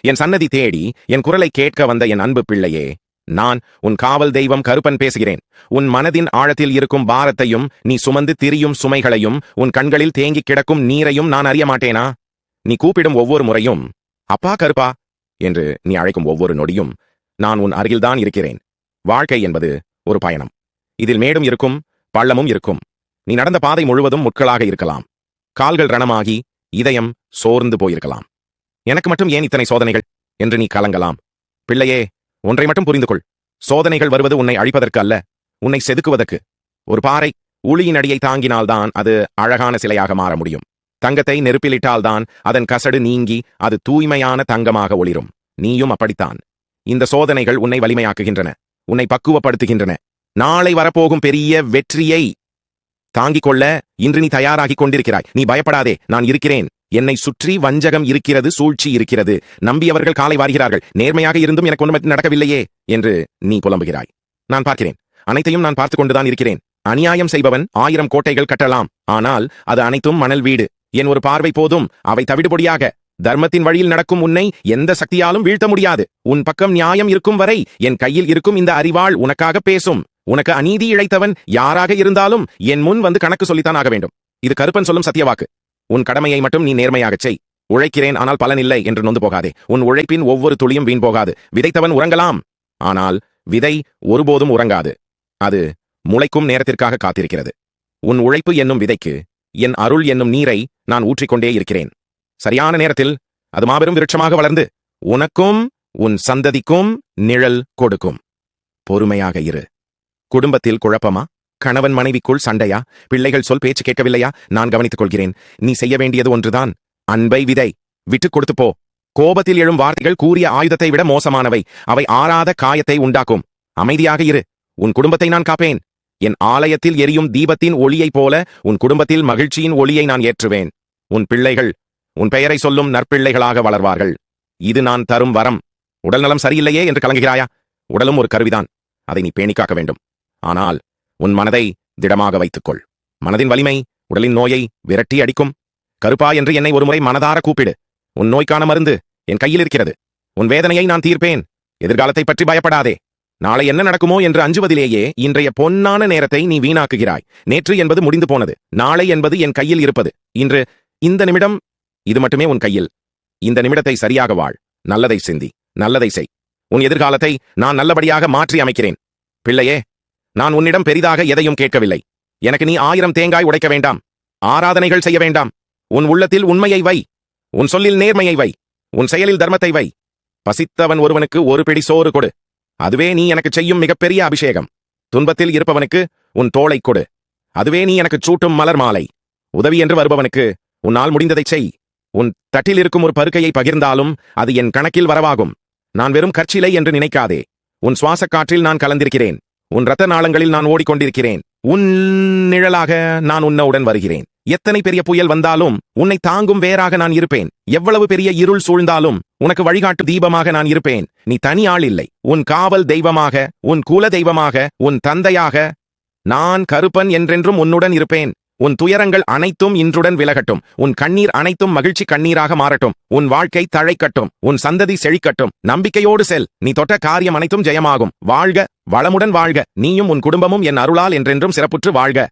என் சன்னதி தேடி என் குரலை கேட்க வந்த என் அன்பு பிள்ளையே நான் உன் காவல் தெய்வம் கருப்பன் பேசுகிறேன். உன் மனதின் ஆழத்தில் இருக்கும் பாரத்தையும் நீ சுமந்து திரியும் சுமைகளையும் உன் கண்களில் தேங்கிக் கிடக்கும் நீரையும் நான் அறிய மாட்டேனா? நீ கூப்பிடும் ஒவ்வொரு முறையும் அப்பா கருப்பா என்று நீ அழைக்கும் ஒவ்வொரு நொடியும் நான் உன் அருகில்தான் இருக்கிறேன். வாழ்க்கை என்பது ஒரு பயணம். இதில் மேடும் இருக்கும் பள்ளமும் இருக்கும். நீ நடந்த பாதை முழுவதும் முட்களாக இருக்கலாம். கால்கள் ரணமாகி இதயம் சோர்ந்து போயிருக்கலாம். எனக்கு மட்டும் ஏன் இத்தனை சோதனைகள்? என்று நீ கலங்கலாம். பிள்ளையே ஒன்றை மட்டும் புரிந்து கொள் சோதனைகள் வருவது உன்னை அழிப்பதற்கு அல்ல உன்னை செதுக்குவதற்கு. ஒரு பாறை உளியின் அடியை தாங்கினால்தான் அது அழகான சிலையாக மாற முடியும். தங்கத்தை நெருப்பிலிட்டால்தான் அதன் கசடு நீங்கி அது தூய்மையான தங்கமாக ஒளிரும். நீயும் அப்படித்தான். இந்த சோதனைகள் உன்னை வலிமையாக்குகின்றன உன்னை பக்குவப்படுத்துகின்றன. நாளை வரப்போகும் பெரிய வெற்றியை தாங்கிக் கொள்ள இன்று நீ தயாராகிக் கொண்டிருக்கிறாய். நீ பயப்படாதே நான் இருக்கிறேன். என்னை சுற்றி வஞ்சகம் இருக்கிறது சூழ்ச்சி இருக்கிறது. நம்பியவர்கள் காலை வாருகிறார்கள். நேர்மையாக இருந்தும் எனக்கு ஒன்றும் நடக்கவில்லையே என்று நீ புலம்புகிறாய். நான் பார்க்கிறேன். அனைத்தையும் நான் பார்த்துக் கொண்டுதான் இருக்கிறேன். அநியாயம் செய்பவன் ஆயிரம் கோட்டைகள் கட்டலாம். ஆனால் அது அனைத்தும் மணல் வீடு. என் ஒரு பார்வை போதும். அவை தவிடுபொடியாக. தர்மத்தின் வழியில் நடக்கும் உன்னை எந்த சக்தியாலும் வீழ்த்த முடியாது. உன் பக்கம் நியாயம் இருக்கும் வரை என் கையில் இருக்கும் இந்த அறிவாள் உனக்காக பேசும். உனக்கு அநீதி இழைத்தவன் யாராக இருந்தாலும் என் முன் வந்து கணக்கு சொல்லித்தான் ஆக வேண்டும். இது கருப்பன் சொல்லும் சத்தியவாக்கு. உன் கடமையை மட்டும் நீ நேர்மையாகச் செய். உழைக்கிறேன் ஆனால் பலன் இல்லை என்று நொந்து போகாதே. உன் உழைப்பின் ஒவ்வொரு துளியும் வீண் போகாது. விதைத்தவன் உறங்கலாம். ஆனால் விதை ஒருபோதும் உறங்காது. அது முளைக்கும் நேரத்திற்காக காத்திருக்கிறது. உன் உழைப்பு என்னும் விதைக்கு என் அருள் என்னும் நீரை நான் ஊற்றிக்கொண்டே இருக்கிறேன். சரியான நேரத்தில் அது மாபெரும் விருட்சமாக வளர்ந்து உனக்கும் உன் சந்ததிக்கும் நிழல் கொடுக்கும். பொறுமையாக இரு. குடும்பத்தில் குழப்பமா? கணவன் மனைவிக்குள் சண்டையா? பிள்ளைகள் சொல் பேச்சு கேட்கவில்லையா? நான் கவனித்துக் கொள்கிறேன் நீ செய்ய வேண்டியது ஒன்றுதான். அன்பை விதை. விட்டுக் கொடுத்து போ. கோபத்தில் எழும் வார்த்தைகள் கூறிய ஆயுதத்தை விட மோசமானவை. அவை ஆறாத காயத்தை உண்டாக்கும். அமைதியாக இரு. உன் குடும்பத்தை நான் காப்பேன். என் ஆலயத்தில் எரியும் தீபத்தின் ஒளியைப் போல உன் குடும்பத்தில் மகிழ்ச்சியின் ஒளியை நான் ஏற்றுவேன். உன் பிள்ளைகள் உன் பெயரை சொல்லும் நற்பிள்ளைகளாக வளர்வார்கள். இது நான் தரும் வரம். உடல்நலம் சரியில்லையே என்று கலங்குகிறாயா? உடலும் ஒரு கருவிதான். அதை நீ பேணிக்காக்க வேண்டும். ஆனால் உன் மனதை திடமாக வைத்துக்கொள். மனதின் வலிமை உடலின் நோயை விரட்டி அடிக்கும். கருப்பா என்று என்னை ஒருமுறை மனதார கூப்பிடு. உன் நோய்க்கான மருந்து என் கையில் இருக்கிறது. உன் வேதனையை நான் தீர்ப்பேன். எதிர்காலத்தை பற்றி பயப்படாதே. நாளை என்ன நடக்குமோ என்று அஞ்சுவதிலேயே இன்றைய பொன்னான நேரத்தை நீ வீணாக்குகிறாய். நேற்று என்பது முடிந்து போனது. நாளை என்பது என் கையில் இருப்பது. இன்று இந்த நிமிடம் இது மட்டுமே உன் கையில். இந்த நிமிடத்தை சரியாக வாழ். நல்லதை சிந்தி. நல்லதை செய். உன் எதிர்காலத்தை நான் நல்லபடியாக மாற்றி அமைக்கிறேன். பிள்ளையே நான் உன்னிடம் பெரிதாக எதையும் கேட்கவில்லை. எனக்கு நீ ஆயிரம் தேங்காய் உடைக்க வேண்டாம். ஆராதனைகள் செய்ய வேண்டாம். உன் உள்ளத்தில் உண்மையை வை. உன் சொல்லில் நேர்மையை வை. உன் செயலில் தர்மத்தை வை. பசித்தவன் ஒருவனுக்கு ஒரு பிடி சோறு கொடு. அதுவே நீ எனக்கு செய்யும் மிகப்பெரிய அபிஷேகம். துன்பத்தில் இருப்பவனுக்கு உன் தோளைக் கொடு. அதுவே நீ எனக்கு சூட்டும் மலர் மாலை. உதவி என்று வருபவனுக்கு உன்னால் முடிந்ததைச் செய். உன் தட்டில் இருக்கும் ஒரு பருக்கையை பகிர்ந்தாலும் அது என் கணக்கில் வரவாகும். நான் வெறும் கற்சிலை என்று நினைக்காதே. உன் சுவாசக் காற்றில் நான் கலந்திருக்கிறேன். உன் ரத்த நாளங்களில் நான் ஓடிக்கொண்டிருக்கிறேன். உன் நிழலாக நான் உன்னவுடன் வருகிறேன். எத்தனை பெரிய புயல் வந்தாலும் உன்னை தாங்கும் வேறாக நான் இருப்பேன். எவ்வளவு பெரிய இருள் சூழ்ந்தாலும் உனக்கு வழிகாட்டு தீபமாக நான் இருப்பேன். நீ தனி ஆள் இல்லை. உன் காவல் தெய்வமாக உன் குல தெய்வமாக உன் தந்தையாக நான் கருப்பன் என்றென்றும் உன்னுடன் இருப்பேன். உன் துயரங்கள் அனைத்தும் இன்றுடன் விலகட்டும். உன் கண்ணீர் அனைத்தும் மகிழ்ச்சி கண்ணீராக மாறட்டும். உன் வாழ்க்கை தழைக்கட்டும். உன் சந்ததி செழிக்கட்டும். நம்பிக்கையோடு செல். நீ தொட்ட காரியம் அனைத்தும் ஜெயமாகும். வாழ்க. வளமுடன் வாழ்க. நீயும் உன் குடும்பமும் என் அருளால் என்றென்றும் சிறப்புற்று வாழ்க.